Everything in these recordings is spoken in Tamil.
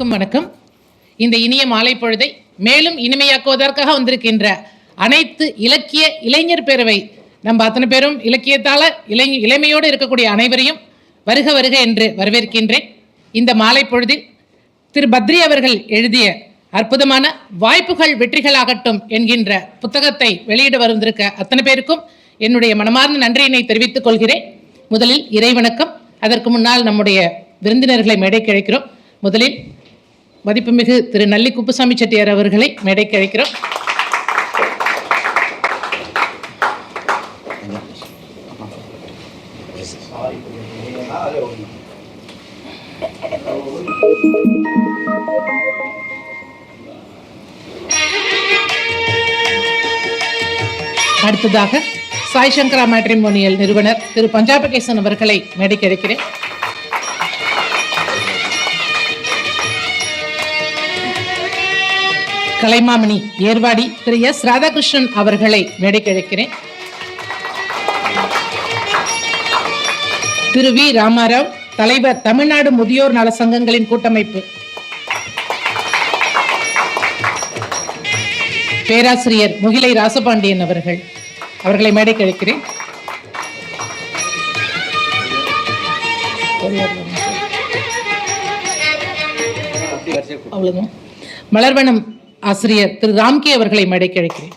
அனைவருக்கும் வணக்கம். இந்த இனிய மாலை பொழுதை மேலும் இனிமையாக்குவதற்காக வந்திருக்கின்ற அனைத்து இலக்கிய இளைஞர் பேரவை நம்ம அத்தனை பேரும் இலக்கியத்தால் இளை இளமையோடு இருக்கக்கூடிய அனைவரையும் வருக வருக என்று வரவேற்கின்றேன். இந்த மாலை பொழுதில் திரு பத்ரி அவர்கள் எழுதிய அற்புதமான வாய்ப்புகள் வெற்றிகளாகட்டும் என்கின்ற புத்தகத்தை வெளியிட வந்திருக்க அத்தனை பேருக்கும் என்னுடைய மனமார்ந்த நன்றியினை தெரிவித்துக் கொள்கிறேன். முதலில் இறைவணக்கம். அதற்கு முன்னால் நம்முடைய விருந்தினர்களை மேடை கிடைக்கிறோம் முதலில் மதிப்புமிகு திரு நல்லி குப்புசாமி செட்டியார் அவர்களை மேடைக்கு அழைக்கிறோம். அடுத்ததாக சாய் சங்கரா மேட்ரிமோனியல் நிறுவனர் திரு பஞ்சாபகேசன் அவர்களை மேடைக்கு அழைக்கிறேன். கலைமாமணி ஏர்வாடி திரு எஸ். ராதாகிருஷ்ணன் அவர்களை மேடைக்கு திரு வி. ராமாராவ் தலைவர் தமிழ்நாடு முதியோர் நல சங்கங்களின் கூட்டமைப்பு. பேராசிரியர் முகிலை ராசபாண்டியன் அவர்கள் அவர்களை மேடைக்கு மலர்வனம் ஆசிரியர் திரு ராம்கே அவர்களை மேடைக்கு அழைக்கிறேன்.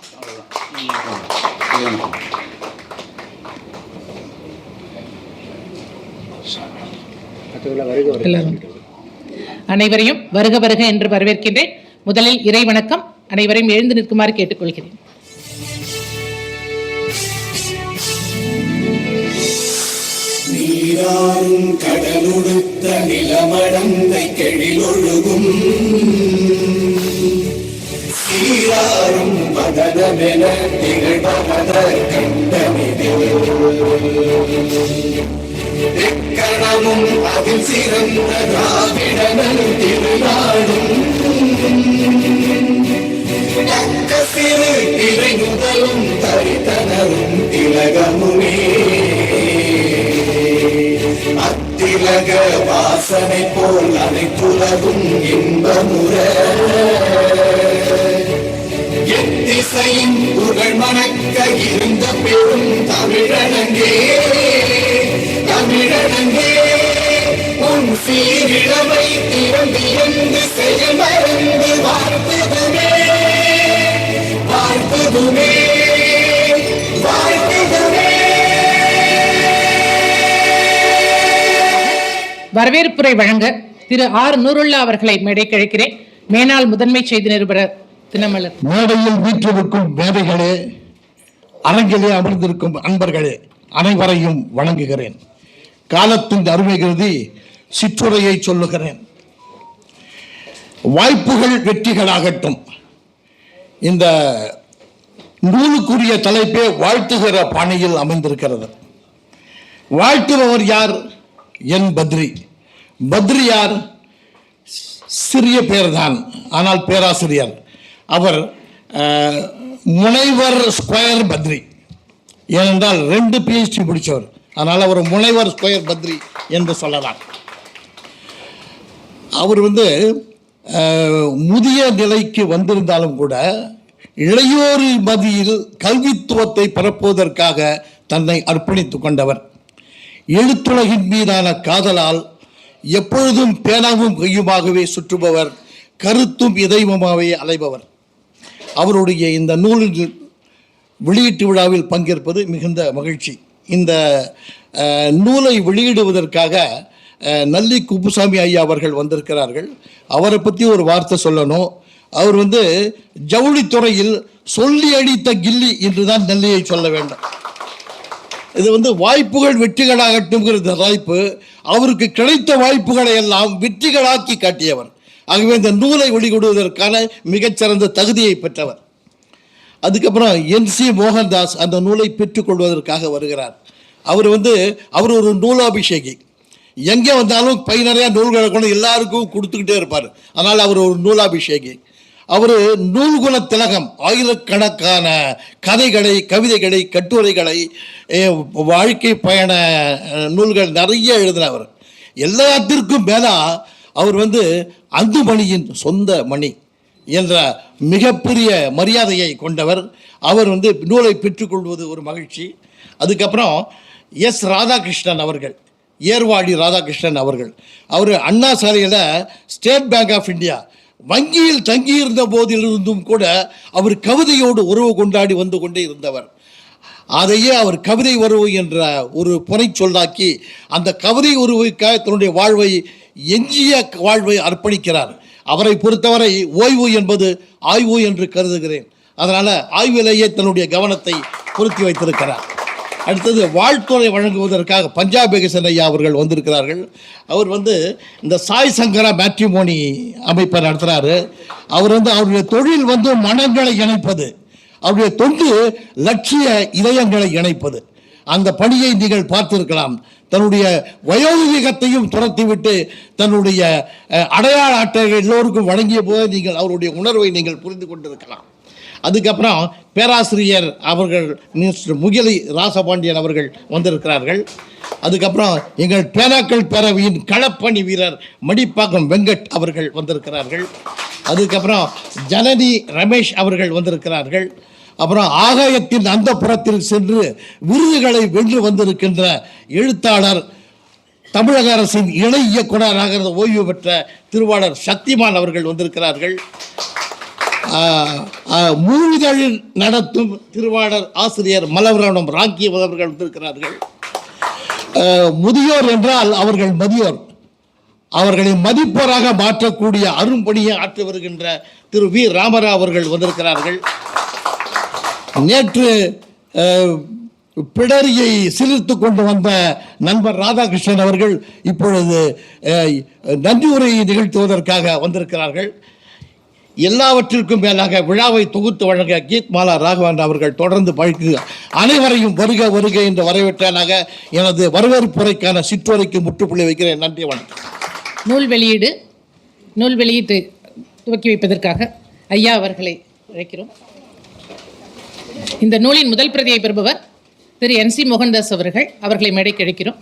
அனைவரையும் வருக வருக என்று வரவேற்கின்றேன். முதலில் இறை வணக்கம். அனைவரையும் எழுந்து நிற்குமாறு கேட்டுக்கொள்கிறேன். நீராறும் கடலுடுத்த நிலமடந்தை கெழிலொழுகும். சீராறும் மதனமென திகழ்பகத கண்டமிதில் அதில் சிறந்த திராவிடனும் திருநாடும் தக்க சிறு திரை முதலும் தரித்தனரும் திலகமுமே அத்திலக வாசனை போல் அனைத்துலகும் இன்பமுறை. எத்திசையும் புகழ் மணக்க இருந்த பெரும் தமிழனங்கே. தமிழனங்கே உன் சீரிழமை திறந்து என்று செயல் மறந்து வாழ்த்துதுமே வாழ்த்துதுமே. வரவேற்புரை வழங்க திரு ஆர் நூருல்லா அவர்களை மேடை அழைக்கிறேன். மேனாள் முதன்மை செய்தி நிருபர் தினமலர். மேடையில் வீற்றிருக்கும் மேதைகளே அரங்கிலே அமர்ந்திருக்கும் அன்பர்களே அனைவரையும் வணங்குகிறேன். காலத்தின் அருமை கருதி சிற்றுரையை சொல்லுகிறேன். வாய்ப்புகள் வெற்றிகளாகட்டும். இந்த நூலுக்குரிய தலைப்பே வாழ்த்துகிற பாணியில் அமைந்திருக்கிறது. வாழ்த்துபவர் யார் என் பத்ரி? பத்ரி யார்? சிறிய பேர்தான் ஆனால் பேராசிரியர். அவர் முனைவர் ஸ்கொயர் பத்ரி. ஏனென்றால் ரெண்டு பிஹெச்டி முடித்தவர் அதனால் அவர் முனைவர் ஸ்கொயர் பத்ரி என்று சொல்லலாம். அவர் வந்து முதிய நிலைக்கு வந்திருந்தாலும் கூட இளையோரில் மதியில் கல்வித்துவத்தை பரப்புவதற்காக தன்னை அர்ப்பணித்துக் கொண்டவர். எழுத்துலகின் மீதான காதலால் எப்பொழுதும் பேனாவும் கையுமாகவே சுற்றுபவர் கருத்தும் இதயமாகவே அலைபவர். அவருடைய இந்த நூலின் வெளியீட்டு விழாவில் பங்கேற்பது மிகுந்த மகிழ்ச்சி. இந்த நூலை வெளியிடுவதற்காக நல்லி குப்புசாமி ஐயா அவர்கள் வந்திருக்கிறார்கள். அவரை பற்றி ஒரு வார்த்தை சொல்லணும். அவர் வந்து ஜவுளித்துறையில் சொல்லி அடித்த கில்லி என்று தான் நெல்லியை சொல்ல வேண்டும். இது வந்து வாய்ப்புகள் வெற்றிகளாகட்டும்ங்கிற வாய்ப்பு. அவருக்கு கிடைத்த வாய்ப்புகளை எல்லாம் வெற்றிகளாக்கி காட்டியவர். ஆகவே இந்த நூலை வெளியிடுவதற்கான மிகச்சிறந்த தகுதியை பெற்றவர். அதுக்கப்புறம் என் சி மோகன்தாஸ் அந்த நூலை பெற்றுக்கொள்வதற்காக வருகிறார். அவர் வந்து அவர் ஒரு நூலாபிஷேகி. எங்கே வந்தாலும் பை நிறையா நூல்களை கொண்டு எல்லாருக்கும் கொடுத்துக்கிட்டே இருப்பார். அதனால் அவர் ஒரு நூலாபிஷேகி. அவர் நூல்குல திலகம் ஆயிரக்கணக்கான கதைகளை கவிதைகளை கட்டுரைகளை வாழ்க்கை பயண நூல்கள் நிறைய எழுதினவர். எல்லாத்திற்கும் மேலாக அவர் வந்து அந்துமணியின் சொந்த மணி என்ற மிகப்பெரிய மரியாதையை கொண்டவர். அவர் வந்து நூலை பெற்றுக்கொள்வது ஒரு மகிழ்ச்சி. அதுக்கப்புறம் எஸ் ராதாகிருஷ்ணன் அவர்கள் ஏர்வாடி ராதாகிருஷ்ணன் அவர்கள். அவர் அண்ணா சாலையில் ஸ்டேட் பேங்க் ஆஃப் இந்தியா வங்கியில் தங்கியிருந்த போதிலிருந்தும் கூட அவர் கவிதையோடு உறவு கொண்டாடி வந்து கொண்டே இருந்தவர். அதையே அவர் கவிதை உறவு என்ற ஒரு புனை சொல்லாக்கி அந்த கவிதை உறவுக்காக தன்னுடைய வாழ்வை எஞ்சிய வாழ்வை அர்ப்பணிக்கிறார். அவரை பொறுத்தவரை ஓய்வு என்பது ஆய்வு என்று கருதுகிறேன். அதனால் ஆய்விலேயே தன்னுடைய கவனத்தை பொருத்தி வைத்திருக்கிறார். அடுத்தது வாழ்த்துறை வழங்குவதற்காக பஞ்சாப் எகசன் ஐயா அவர்கள் வந்திருக்கிறார்கள். அவர் வந்து இந்த சாய் சங்கரா மேட்ரிமோனி அமைப்பை நடத்துகிறாரு அவர் வந்து அவருடைய தொழில் வந்து மனங்களை இணைப்பது. அவருடைய தொண்டு லட்சிய இதயங்களை இணைப்பது. அந்த பணியை நீங்கள் பார்த்திருக்கலாம். தன்னுடைய வயோதிகத்தையும் துரத்திவிட்டு தன்னுடைய அடையாள அட்டைகள் எல்லோருக்கும் வழங்கிய போது நீங்கள் அவருடைய உணர்வை நீங்கள் புரிந்து கொண்டிருக்கலாம். அதுக்கப்புறம் பேராசிரியர் அவர்கள் மினிஸ்டர் முகிலி ராசபாண்டியன் அவர்கள் வந்திருக்கிறார்கள். அதுக்கப்புறம் எங்கள் பேனாக்கள் பேரவையின் களப்பணி வீரர் மடிப்பாக்கம் வெங்கட் அவர்கள் வந்திருக்கிறார்கள். அதுக்கப்புறம் ஜனனி ரமேஷ் அவர்கள் வந்திருக்கிறார்கள். அப்புறம் ஆகாயத்தின் அந்த புறத்தில் சென்று விருதுகளை வென்று வந்திருக்கின்ற எழுத்தாளர் தமிழக அரசின் இணை இயக்குனராக இருந்த ஓய்வு பெற்ற திருவாளர் சக்திமான் அவர்கள் வந்திருக்கிறார்கள். ஆஹ், நடத்தும் திருவாளர் ஆசிரியர் மலவரணம் ராக்கி அவர்கள் வந்திருக்கிறார்கள். முதியோர் என்றால் அவர்கள் மதியோர். அவர்களை மதிப்போராக மாற்றக்கூடிய அரும்பணியை ஆற்றி வருகின்ற திரு வி. ராமராவ் அவர்கள் வந்திருக்கிறார்கள். நேற்று பிடரியை சிலிர்த்து கொண்டு வந்த நண்பர் ராதாகிருஷ்ணன் அவர்கள் இப்பொழுது நன்றி உரையை நிகழ்த்துவதற்காக வந்திருக்கிறார்கள். எல்லாவற்றிற்கும் மேலாக விழாவை தொகுத்து வழங்க கீத் மாலா ராகவன் அவர்கள் தொடர்ந்து பழக்கு அனைவரையும் வருக வருக என்று வரவேற்றானாக எனது வரவேற்புரைக்கான சிற்றுரைக்கு முற்றுப்புள்ளி வைக்கிறேன். நன்றி வணக்கம். நூல் வெளியீடு நூல் வெளியீட்டு துவக்கி வைப்பதற்காக ஐயா அவர்களை அழைக்கிறோம். இந்த நூலின் முதல் பிரதியை பெறுபவர் திரு என் சி மோகன்தாஸ் அவர்கள். அவர்களை மேடைக்கு அழைக்கிறோம்.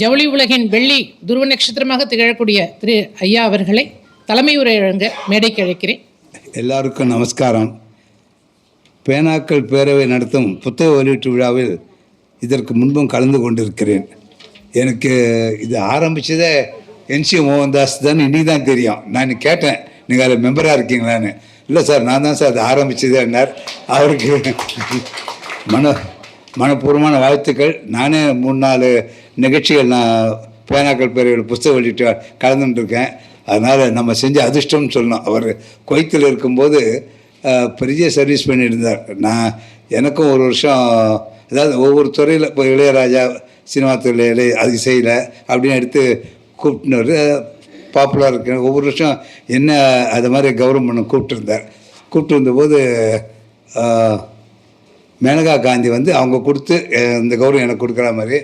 ஜவுளி உலகின் வெள்ளி துருவ நட்சத்திரமாக திகழக்கூடிய திரு ஐயா அவர்களை தலைமை உரை வழங்க மேடைக்கு அழைக்கிறேன். எல்லாருக்கும் நமஸ்காரம். பேனாக்கள் பேரவை நடத்தும் புத்தக வெளியீட்டு விழாவில் இதற்கு முன்பும் கலந்து கொண்டிருக்கிறேன். எனக்கு இது ஆரம்பித்ததே என்சி மோகன்தாஸ் தான் இன்னைக்கு தான் தெரியும். நான் கேட்டேன் நீங்கள் அதில் மெம்பராக இருக்கீங்களான்னு. இல்லை சார் நான் தான் சார் அது ஆரம்பித்ததுன்னார் அவருக்கு மன மனப்பூர்வமான வாழ்த்துக்கள். நானே மூணு நாலு நிகழ்ச்சிகள் நான் பேனாக்கள் பேரையோட புஸ்தக வெளியிட்டு கலந்துட்டுருக்கேன். அதனால் நம்ம செஞ்ச அதிர்ஷ்டம்னு சொல்லணும். அவர் குவைத்தில் இருக்கும்போது பெரிய சர்வீஸ் பண்ணியிருந்தார். நான் எனக்கும் ஒரு வருஷம் அதாவது ஒவ்வொரு துறையில் இப்போ இளையராஜா சினிமா துறையில் இளைய அது இசையில் அப்படின்னு எடுத்து கூப்பிட்டுனாரு பாப்புலராக இருக்கு. ஒவ்வொரு வருஷம் என்ன அது மாதிரி கௌரவம் பண்ண கூப்பிட்டுருந்தார். கூப்பிட்டு வந்தபோது மேனகா காந்தி வந்து அவங்க கொடுத்து இந்த கௌரவம் எனக்கு கொடுக்குற மாதிரி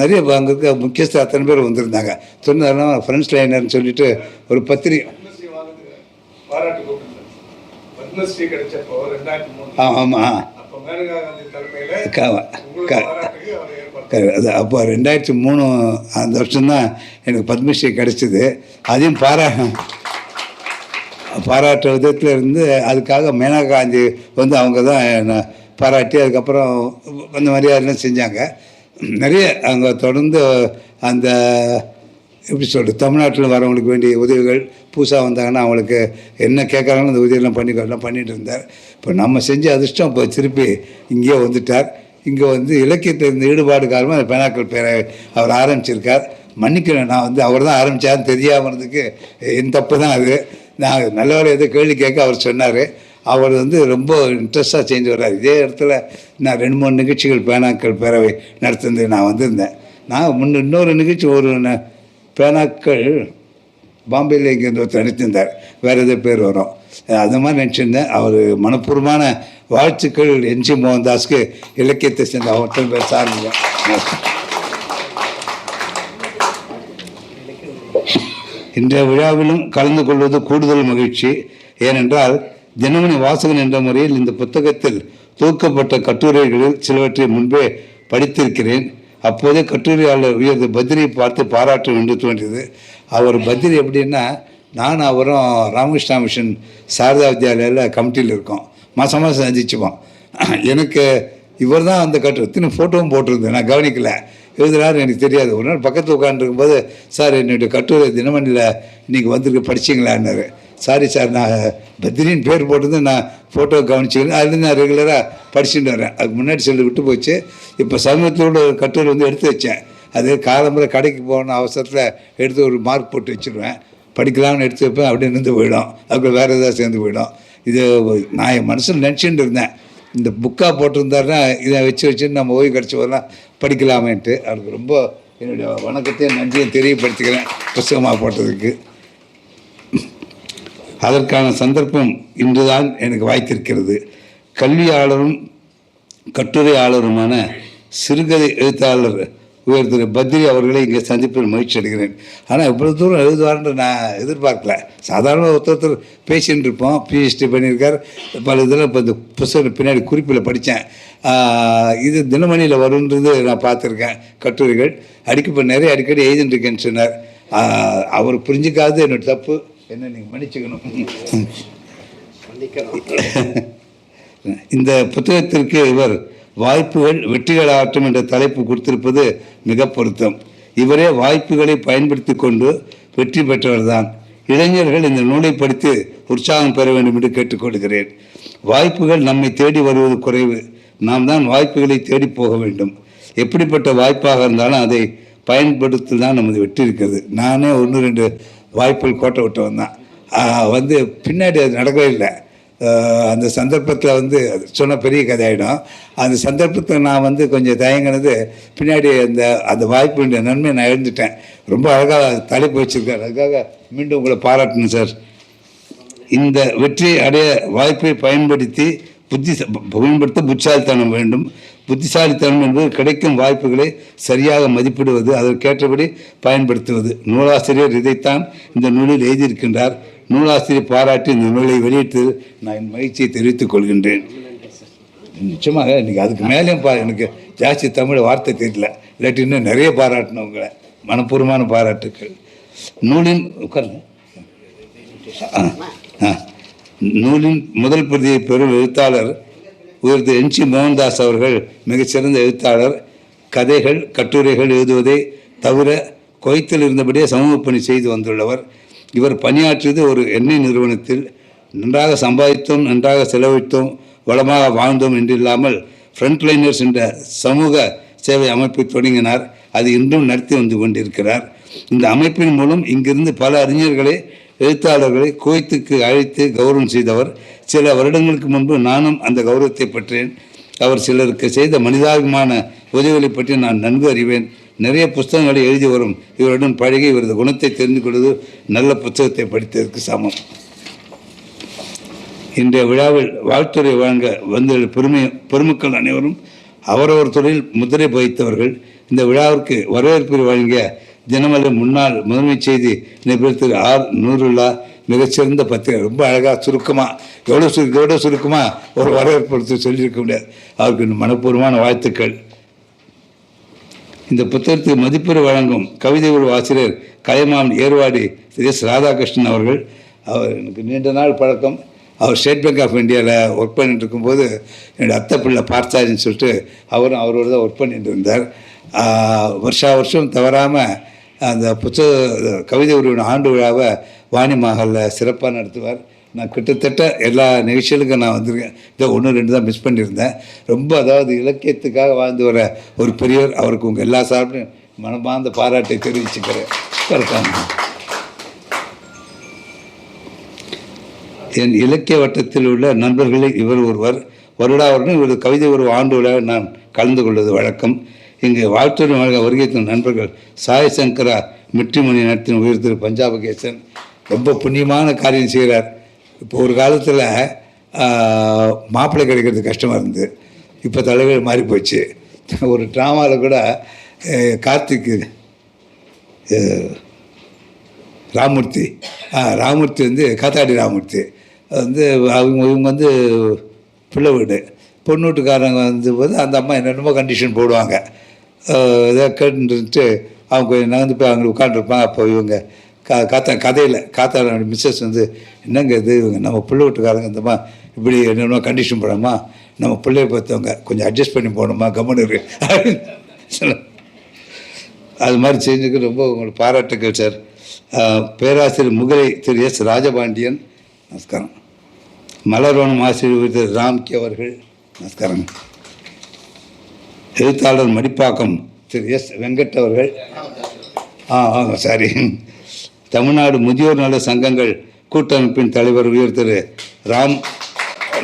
நிறைய அங்கே இருக்க முக்கியஸ்தர் அத்தனை பேர் வந்திருந்தாங்க. சொன்னாருன்னா ஃப்ரெண்ட்ஸ் லைனர்னு சொல்லிட்டு ஒரு பத்திரிகை ஆ ஆமாம் அது அப்போ ரெண்டாயிரத்தி மூணு அந்த வருஷம்தான் எனக்கு பத்மஸ்ரீ கிடைச்சிது. அதையும் பாரா பாராட்டு விதத்தில் இருந்து அதுக்காக மேனகா காந்தி வந்து அவங்க தான் என்னை பாராட்டி அதுக்கப்புறம் அந்த மரியாதைலாம் செஞ்சாங்க. நிறைய அங்கே தொடர்ந்து அந்த எப்படி சொல்கிறது தமிழ்நாட்டில் வரவங்களுக்கு வேண்டிய உதவிகள் புதுசாக வந்தாங்கன்னா அவங்களுக்கு என்ன கேட்குறாங்களோ அந்த உதவியெல்லாம் பண்ணி எல்லாம் பண்ணிகிட்டு இருந்தார். இப்போ நம்ம செஞ்ச அதிர்ஷ்டம் இப்போ திருப்பி இங்கேயே வந்துட்டார். இங்கே வந்து இலக்கியத்தில் இருந்த ஈடுபாடு காரணமாக அந்த பெனாக்கள் பேரை அவர் ஆரம்பிச்சிருக்கார். மன்னிக்கணும் நான் வந்து அவர் தான் ஆரம்பித்தாருன்னு தெரியாமல் இருந்ததுக்கு என் தப்பு தான் அது. நான் நல்லவரை எதோ கேள்வி கேட்க அவர் சொன்னார். அவர் வந்து ரொம்ப இன்ட்ரெஸ்டாக செஞ்சு வர்றார். இதே இடத்துல நான் ரெண்டு மூணு நிகழ்ச்சிகள் பேனாக்கள் பேரவை நடத்துனது நான் வந்திருந்தேன். நான் முன்ன இன்னொரு நிகழ்ச்சி ஒரு ந- பேனாக்கள் பாம்பேயில் இங்கேருந்து ஒருத்தர் நடத்தியிருந்தார் வேறு எதோ பேர் வரும். அது மாதிரி நினச்சிருந்தேன். அவர் மனப்பூர்வமான வாழ்த்துக்கள் என் ஜி மோகன்தாஸ்க்கு. இலக்கியத்தை சேர்ந்த அவர்கள் பேர் சார்ந்த இன்றைய விழாவிலும் கலந்து கொள்வது கூடுதல் மகிழ்ச்சி. ஏனென்றால் தினமணி வாசகன் என்ற முறையில் இந்த புத்தகத்தில் தொகுக்கப்பட்ட கட்டுரைகளில் சிலவற்றை முன்பே படித்திருக்கிறேன். அப்போதே கட்டுரையாளர் உயர்ந்து பத்ரியை பார்த்து பாராட்ட வேண்டும் தோன்றியது. அவர் பத்ரி எப்படின்னா நான் அவரும் ராமகிருஷ்ணா மிஷன் சாரதா வித்யாலயில் கமிட்டியில் இருக்கோம். மாதம் மாதம் சந்திச்சுப்போம். எனக்கு இவர் தான் அந்த கட்டு இத்தனை ஃபோட்டோவும் போட்டிருந்தேன். நான் கவனிக்கல. எழுதுறாரு எனக்கு தெரியாது. ஒரு நாள் பக்கத்தில் உட்காந்துருக்கும்போது சார் என்னுடைய கட்டுரை தினமணியில் இன்றைக்கி வந்திருக்கு. படிச்சிங்களான்னாரு. சாரி சார் நான் பத்ரின்னு பேர் போட்டது நான் ஃபோட்டோ கவனிச்சுக்கிறேன். அதுலேருந்து நான் ரெகுலராக படிச்சுட்டு வரேன். அதுக்கு முன்னாடி சொல்லி விட்டு போச்சு. இப்போ சமூகத்தோட கட்டுரை வந்து எடுத்து வச்சேன். அது காலம்புற கடைக்கு போன அவசரத்தில் எடுத்து ஒரு மார்க் போட்டு வச்சுருவேன். படிக்கலாம்னு எடுத்து வைப்பேன். அப்படியே நின்று போயிடும். அதுக்கு வேறு ஏதாவது சேர்ந்து போயிடும். இது நான் என் மனசில் நினச்சிட்டு இருந்தேன். இந்த புக்காக போட்டிருந்தாருன்னா இதை வச்சு வச்சு நம்ம ஓய்வு கிடச்சி வரலாம் படிக்கலாமேன்ட்டு. அவருக்கு ரொம்ப என்னுடைய வணக்கத்தையும் நன்றியும் தெரியப்படுத்திக்கிறேன். புஸ்தகமாக போட்டதுக்கு. அதற்கான சந்தர்ப்பம் இன்றுதான் எனக்கு வாய்த்திருக்கிறது. கல்வியாளரும் கட்டுரையாளருமான சிறுகதை எழுத்தாளர் உயர் திரு பத்ரி அவர்களை இங்கே சந்திப்பில் மகிழ்ச்சி அடைகிறேன். ஆனால் இவ்வளோ தூரம் எழுதுவார்னு நான் எதிர்பார்க்கல. சாதாரண ஒருத்தர் ஒருத்தர் பேசின்னு இருப்போம் பிஹெச்டி பண்ணியிருக்கார். பல இதில் இப்போ இந்த புஸ்தகம் பின்னாடி குறிப்பில் படித்தேன். இது தினமணியில் வரும்ன்றது நான் பார்த்துருக்கேன் கட்டுரைகள். அடிக்க இப்போ நிறைய அடிக்கடி எழுதிட்டுருக்கேன்னு சொன்னார். அவர் புரிஞ்சிக்காது என்னோட தப்பு. என்ன நீங்கள் மன்னிச்சுக்கணும்? இந்த புத்தகத்திற்கு இவர் வாய்ப்புகள் வெற்றிகள் ஆற்றும் என்ற தலைப்பு கொடுத்திருப்பது மிக பொருத்தம். இவரே வாய்ப்புகளை பயன்படுத்தி கொண்டு வெற்றி பெற்றவர்தான். இளைஞர்கள் இந்த நூலை படித்து உற்சாகம் பெற வேண்டும் என்று கேட்டுக்கொள்கிறேன். வாய்ப்புகள் நம்மை தேடி வருவது குறைவு. நாம் தான் வாய்ப்புகளை தேடி போக வேண்டும். எப்படிப்பட்ட வாய்ப்பாக இருந்தாலும் அதை பயன்படுத்தி தான் நமது வெற்றி இருக்கிறது. நானே ஒன்று ரெண்டு வாய்ப்புகள் கோட்டை விட்டு தான் வந்து பின்னாடி அது நடக்கவே இல்லை. அந்த சந்தர்ப்பத்தில் வந்து அது சொன்ன பெரிய கதையாயிடும். அந்த சந்தர்ப்பத்தில் நான் வந்து கொஞ்சம் தயங்கினது பின்னாடி அந்த அந்த வாய்ப்புடைய நன்மை நான் எழுந்துட்டேன் ரொம்ப அழகாக தலைப்பு வச்சுருக்கேன் அதுக்காக மீண்டும் உங்களை பாராட்டணும் சார். இந்த வெற்றி அடைய வாய்ப்பை பயன்படுத்தி புத்தி பயன்படுத்த புட்சாலித்தனம் வேண்டும். புத்திசாலித்தனம் என்பது கிடைக்கும் வாய்ப்புகளை சரியாக மதிப்பிடுவது அதற்கேற்றபடி பயன்படுத்துவது. நூலாசிரியர் இதைத்தான் இந்த நூலில் எழுதியிருக்கின்றார். நூலாசிரியர் பாராட்டி இந்த நூலை வெளியிட்டதில் நான் என் மகிழ்ச்சியை தெரிவித்துக் கொள்கின்றேன். நிச்சயமாக இன்றைக்கி அதுக்கு மேலேயும் பா எனக்கு ஜாஸ்தி தமிழ் வார்த்தை தெரியல. இல்லாட்டி இன்னும் நிறைய பாராட்டணும் உங்களை. மனப்பூர்வமான பாராட்டுக்கள். நூலின் உட்காருங்க. ஆ, ஆ. நூலின் முதல் பிரதியை பெறும் எழுத்தாளர் உயர்ந்த என்ஜி மோகன்தாஸ் அவர்கள் மிகச்சிறந்த எழுத்தாளர். கதைகள் கட்டுரைகள் எழுதுவதை தவிர குவைத்தில் இருந்தபடியே சமூக பணி செய்து வந்துள்ளவர். இவர் பணியாற்றியது ஒரு எண்ணெய் நிறுவனத்தில். நன்றாக சம்பாதித்தோம் நன்றாக செலவழித்தோம் வளமாக வாழ்ந்தோம் என்றில்லாமல் ஃப்ரண்ட்லைனர்ஸ் என்ற சமூக சேவை அமைப்பை தொடங்கினார். அது இன்றும் நடத்தி வந்து கொண்டிருக்கிறார். இந்த அமைப்பின் மூலம் இங்கிருந்து பல அறிஞர்களை எழுத்தாளர்களை குவைத்துக்கு அழைத்து கௌரவம் செய்தவர். சில வருடங்களுக்கு முன்பு நானும் அந்த கௌரவத்தை பற்றேன். அவர் சிலருக்கு செய்த மனிதாபிமான உதவிகளை பற்றி நான் நன்கு அறிவேன். நிறைய புஸ்தகங்களை எழுதி வரும் இவருடன் பழகி இவரது குணத்தை தெரிந்து கொள்வது நல்ல புத்தகத்தை படித்ததற்கு சமம். இன்றைய விழாவில் வாழ்த்துறை வழங்க வந்துள்ள பெருமை பெருமக்கள் அனைவரும் அவரவர் தொழில் முதிரை பகித்தவர்கள் இந்த விழாவிற்கு வரவேற்பு வழங்கிய தினமலை முன்னாள் முதன்மை செய்தி நிபுணர் திரு ஆர் நூருல்லா மிகச்சிறந்த பத்திரிகை. ரொம்ப அழகாக சுருக்கமாக எவ்வளோ சுரு எவ்வளோ சுருக்கமாக ஒரு வரவேற்பு சொல்லியிருக்க முடியாது. அவருக்கு மனப்பூர்வமான வாழ்த்துக்கள். இந்த புத்தகத்துக்கு மதிப்புரை வழங்கும் கவிதை ஒரு ஆசிரியர் கலைமான் ஏர்வாடி திரு எஸ் ராதாகிருஷ்ணன் அவர்கள். அவர் எனக்கு நீண்ட நாள் பழக்கம். அவர் ஸ்டேட் பேங்க் ஆஃப் இந்தியாவில் ஒர்க் பண்ணிட்டு இருக்கும்போது என்னுடைய அத்தை பிள்ளை பார்த்தாருன்னு சொல்லிட்டு அவரும் அவரோடு தான் ஒர்க் பண்ணிட்டு இருந்தார் வருஷா வருஷம் தவறாமல் அந்த புத்தக கவிதை உருவின் ஆண்டு விழாவை வாணி மஹாலில் சிறப்பாக நடத்துவார். நான் கிட்டத்தட்ட எல்லா நிகழ்ச்சிகளுக்கும் நான் வந்திருக்கேன். இதை ஒன்று ரெண்டு தான் மிஸ் பண்ணியிருந்தேன். ரொம்ப அதாவது இலக்கியத்துக்காக வாழ்ந்து வர ஒரு பெரியவர் அவருக்கு உங்கள் எல்லா சார்பிலும் மனமார்ந்த பாராட்டை தெரிவிச்சுக்கிறேன். இருக்காங்க என் இலக்கிய வட்டத்தில் உள்ள நண்பர்களில் இவர் ஒருவர். வருடா வருடம் இவரது கவிதை ஒரு ஆண்டு விழாவை நான் கலந்து கொள்வது வழக்கம். இங்கு வாழ்த்துறை வழங்க வருகை தரும் நண்பர்கள் சாய் சங்கரா மிற்றிமணி நடத்தின உயிர் திரு பஞ்சாபகேசன் ரொம்ப புண்ணியமான காரியம் செய்கிறார். இப்போ ஒரு காலத்தில் மாப்பிள்ளை கிடைக்கிறது கஷ்டமாக இருந்தது இப்போ தலைவர் மாறி போச்சு. ஒரு ட்ராமாவில் கூட கார்த்திக்கு கார்த்திக் ராமூர்த்தி ராமூர்த்தி வந்து காத்தாடி ராமூர்த்தி வந்து அவங்க இவங்க வந்து பிள்ளை வீடு. பொண்ணு வீட்டுக்காரங்க வந்து போது அந்த அம்மா என்னென்னமோ கண்டிஷன் போடுவாங்க. அஹ் கேட்டுட்டு அவங்க கொஞ்சம் நகர்ந்து போய் அவங்க உட்காந்துருப்பாங்க அப்போ இவங்க கா காத்தா கதையில் காத்தாட மிஸ்ஸஸ் வந்து என்னங்க இது இவங்க? நம்ம பிள்ளை வீட்டுக்காரங்க இந்தமா இப்படி என்னென்ன கண்டிஷன் போடாமா நம்ம பிள்ளைய பார்த்தவங்க கொஞ்சம் அட்ஜஸ்ட் பண்ணி போகணுமா கவனம் இருக்கு சொல்ல அது மாதிரி செஞ்சுக்கு ரொம்ப உங்களுக்கு பாராட்டுக்கள் சார் பேராசிரியர் முகலை திரு எஸ் ராஜபாண்டியன் நமஸ்காரம். மலர்வனம் ஆசிரியர் திரு ராம்கி அவர்கள் நமஸ்காரம் எழுத்தாளர் மடிப்பாக்கம் திரு எஸ் வெங்கட் அவர்கள். ஆ ஆ சாரி. தமிழ்நாடு முதியோர் நல சங்கங்கள் கூட்டமைப்பின் தலைவர் உயர் திரு ராம்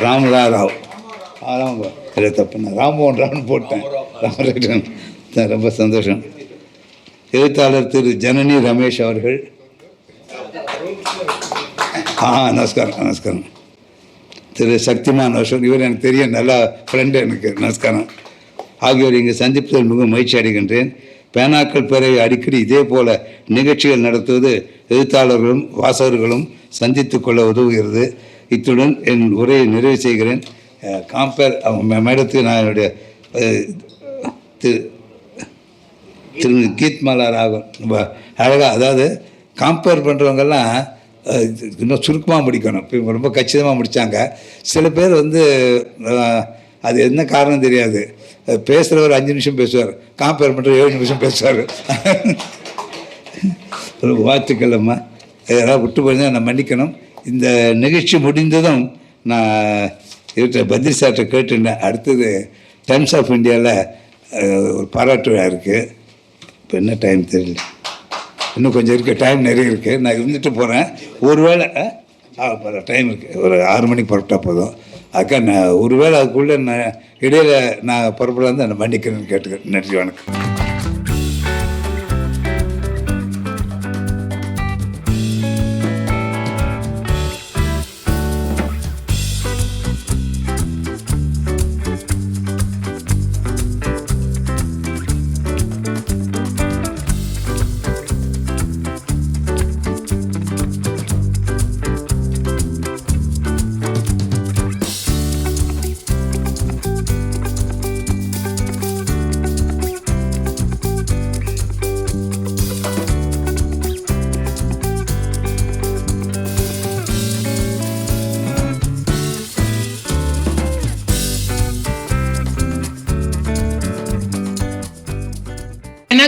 ராம்லா ராவ் ஆ ராம் இல்லை தப்புண்ணா. ராம்மோகன் ராவ்னு போட்டேன். ராமராஜன் ரொம்ப சந்தோஷம். எழுத்தாளர் திரு ஜனனி ரமேஷ் அவர்கள். ஆ நமஸ்காரம் நமஸ்காரம். திரு சக்திமான் அசோக் இவர் எனக்கு தெரியும். நல்லா ஃப்ரெண்டு எனக்கு. நமஸ்காரம். ஆகியோர் இங்கு சந்திப்பதில் மிகவும் மகிழ்ச்சி அடைகின்றேன். பேனாக்கள் பேரவை அடிக்கடி இதே போல நிகழ்ச்சிகள் நடத்துவது எழுத்தாளர்களும் வாசகர்களும் சந்தித்து கொள்ள உதவுகிறது. இத்துடன் என் உரையை நிறைவு செய்கிறேன். காம்பேர் மேடத்துக்கு நான் என்னுடைய திரு திரு கீத்மாலா ராகவன் அழகாக அதாவது காம்பேர் பண்ணுறவங்கெல்லாம் இன்னும் சுருக்கமாக முடிக்கணும். இப்போ இவங்க ரொம்ப கச்சிதமாக முடித்தாங்க சில பேர் வந்து அது என்ன காரணம் தெரியாது. பேசுகிறவர் அஞ்சு நிமிஷம் பேசுவார். காம்பேர் பண்ணுற ஏழு நிமிஷம் பேசுவார். ரொம்ப வாழ்த்துக்கள் அம்மா இதெல்லாம் விட்டு போயிருந்தா நான் மன்னிக்கணும். இந்த நிகழ்ச்சி முடிந்ததும் நான் இவர்கிட்ட பத்ரி சார்கிட்ட கேட்டுட்டேன் அடுத்தது டைம்ஸ் ஆஃப் இந்தியாவில் ஒரு பாராட்டு விழா இருக்குது இப்போ என்ன டைம் தெரியல. இன்னும் கொஞ்சம் இருக்குது டைம் நிறைய இருக்குது நான் இருந்துட்டு போகிறேன் ஒரு ஒருவேளை டைம் இருக்குது ஒரு ஆறு மணிக்கு புறப்பட்டால் போதும். அக்கா நான் ஒருவேளை அதுக்குள்ளே நான் இடையில நான் புறப்பட வந்து நான் மன்னிக்கிறேன்னு கேட்டுக்கிறேன் நன்றி வணக்கம்.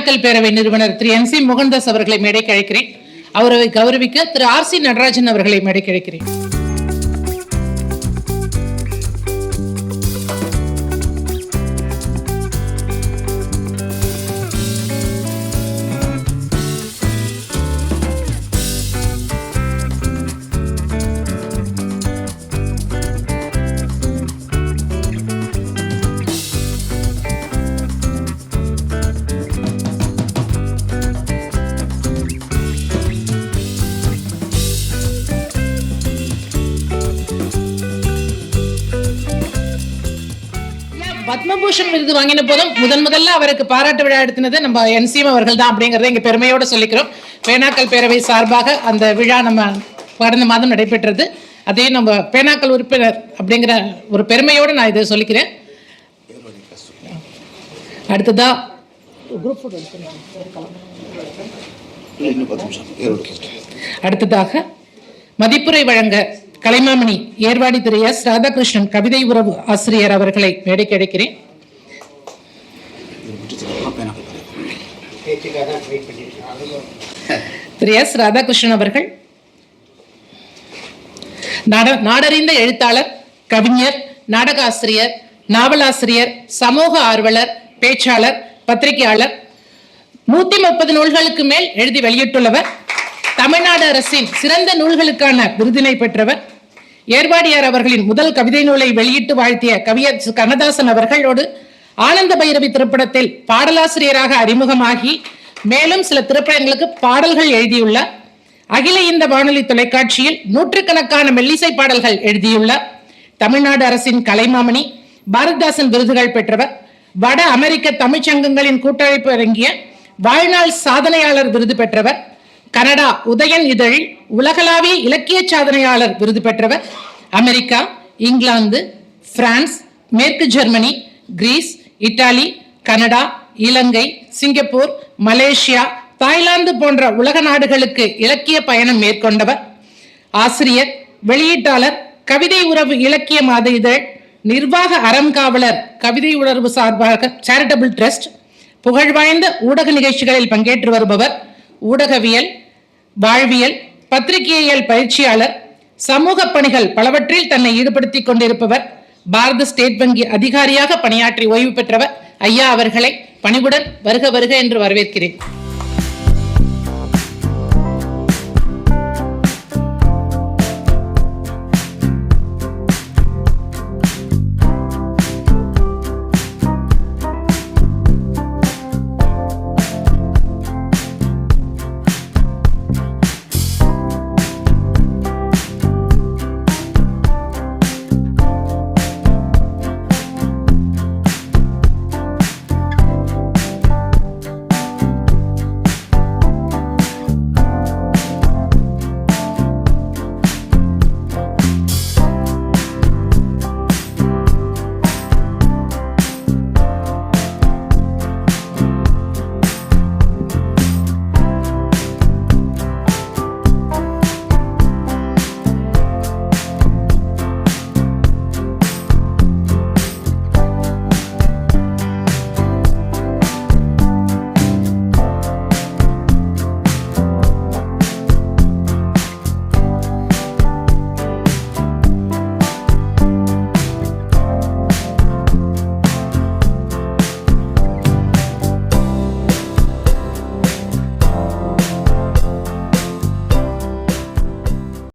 பெண்ணாக்கல் பேரவை நிறுவனர் திரு என் சி மோகன்தாஸ் அவர்களை மேடைக்கு அழைக்கிறேன். அவரை கௌரவிக்க திரு ஆர் சி நடராஜன் அவர்களை மேடைக்கு அழைக்கிறேன். பத்மபூஷன் விருது வாங்கின போதும் முதன் முதல்ல அவருக்கு பாராட்டு விழா எடுத்தினது நம்ம என்சிஎம் அவர்கள் தான் அப்படிங்கறத இங்க பெருமையோடு சொல்லிக்கிறோம். பேனாக்கள் பேரவை சார்பாக அந்த விழா நம்ம கடந்த மாதம் நடைபெற்றது. அதையும் நம்ம பேனாக்கள் உறுப்பினர் அப்படிங்கிற ஒரு பெருமையோடு நான் இதை சொல்லிக்கிறேன். அடுத்ததா? அடுத்ததாக மதிப்புரை வழங்க கலைமாமணி ஏர்வாடி திரு எஸ். ராதாகிருஷ்ணன் கவிதை உறவு ஆசிரியர் அவர்களை மேடைக்கு அழைக்கிறேன் திரு எஸ். ராதாகிருஷ்ணன் அவர்கள் நாடறிந்த எழுத்தாளர் கவிஞர் நாடக ஆசிரியர் நாவலாசிரியர் சமூக ஆர்வலர் பேச்சாளர் பத்திரிகையாளர் நூத்தி முப்பது நூல்களுக்கு மேல் எழுதி வெளியிட்டுள்ளவர். தமிழ்நாடு அரசின் சிறந்த நூல்களுக்கான விருதினை பெற்றவர். ஏர்வாடியார் அவர்களின் முதல் கவிதை நூலை வெளியிட்டு வாழ்த்திய கவியர் கண்ணதாசன் அவர்களோடு ஆனந்த பைரவி திரைப்படத்தில் பாடலாசிரியராக அறிமுகமாகி மேலும் சில திரைப்படங்களுக்கு பாடல்கள் எழுதியுள்ள அகில இந்த வானொலி தொலைக்காட்சியில் நூற்றுக்கணக்கான மெல்லிசை பாடல்கள் எழுதியுள்ள தமிழ்நாடு அரசின் கலைமாமணி பாரதிதாசன் விருதுகள் பெற்றவர் வட அமெரிக்க தமிழ்ச் சங்கங்களின் கூட்டமைப்பு இறங்கிய வாழ்நாள் சாதனையாளர் விருது பெற்றவர் கனடா உதயன் இதழ் உலகளாவிய இலக்கிய சாதனையாளர் விருது பெற்றவர். அமெரிக்கா இங்கிலாந்து பிரான்ஸ் மேற்கு Germany Greece Italy Canada Ilangai Singapore Malaysia Thailand போன்ற உலக நாடுகளுக்கு இலக்கிய பயணம் மேற்கொண்டவர். ஆசிரியர் வெளியீட்டாளர் கவிதை உறவு இலக்கிய மாத இதழ் நிர்வாக அறம் காவலர் கவிதை உணர்வு சார்பாக சேரிட்டபிள் ட்ரஸ்ட் புகழ்வாய்ந்த ஊடக நிகழ்ச்சிகளில் பங்கேற்று வருபவர். ஊடகவியல் வாழ்வியல் பத்திரிகையியல் பயிற்சியாளர் சமூக பணிகள் பலவற்றில் தன்னை ஈடுபடுத்திக் கொண்டிருப்பவர் பாரத ஸ்டேட் வங்கி அதிகாரியாக பணியாற்றி ஓய்வு பெற்றவர் ஐயா அவர்களை பணிவுடன் வருக வருக என்று வரவேற்கிறேன்.